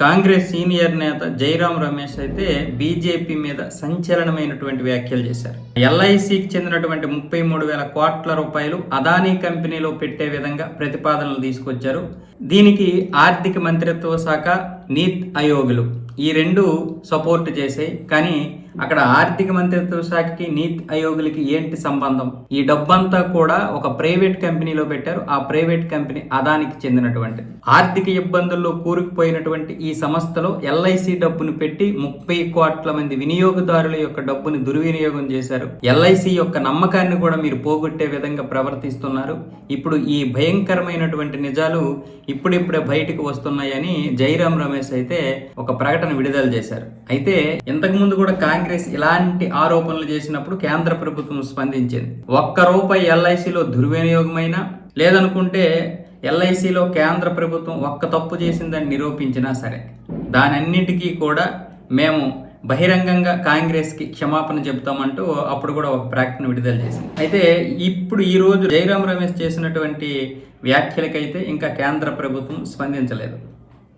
Congress senior నేత జైరాం రమేష్ అయితే BJP మీద సంచలనమైనటువంటి వ్యాఖ్యలు చేశారు. ఎల్ఐసికి చెందినటువంటి ముప్పై మూడు వేల కోట్ల రూపాయలు అదానీ కంపెనీలో పెట్టే విధంగా ప్రతిపాదనలు తీసుకొచ్చారు. దీనికి ఆర్థిక మంత్రిత్వ శాఖ నీత్ ఆయోగులు. ఈ రెండు సపోర్ట్ చేసాయి కానీ అక్కడ ఆర్థిక మంత్రిత్వ శాఖకి నీత్ ఆయోగులకి ఏంటి సంబంధం? ఈ డబ్బంతా కూడా ఒక ప్రైవేట్ కంపెనీలో పెట్టారు. ఆ ప్రైవేట్ కంపెనీ అదానికి చెందినటువంటి. ఆర్థిక ఇబ్బందుల్లో కూరుకుపోయినటువంటి ఈ సంస్థలో ఎల్ఐసి డబ్బును పెట్టి ముప్పై కోట్ల మంది వినియోగదారుల యొక్క డబ్బును దుర్వినియోగం చేశారు. ఎల్ఐసి యొక్క నమ్మకాన్ని కూడా మీరు పోగొట్టే విధంగా ప్రవర్తిస్తున్నారు. ఇప్పుడు ఈ భయంకరమైనటువంటి నిజాలు ఇప్పుడిప్పుడే బయటకు వస్తున్నాయని జైరాం రమేష్ అయితే ఒక ప్రకటన విడుదల చేశారు. అయితే ఇంతకు ముందు కూడా కాంగ్రెస్ ఇలాంటి ఆరోపణలు చేసినప్పుడు కేంద్ర ప్రభుత్వం స్పందించింది. ఒక్క రూపాయి ఎల్ఐసిలో దుర్వినియోగమైనా లేదనుకుంటే ఎల్ఐసిలో కేంద్ర ప్రభుత్వం ఒక్క తప్పు చేసిందని నిరూపించినా సరే దానన్నిటికీ కూడా మేము బహిరంగంగా కాంగ్రెస్కి క్షమాపణ చెబుతామంటూ అప్పుడు కూడా ఒక ప్రకటన విడుదల చేసింది. అయితే ఇప్పుడు ఈ రోజు జయరాం రమేష్ చేసినటువంటి వ్యాఖ్యలకైతే ఇంకా కేంద్ర ప్రభుత్వం స్పందించలేదు.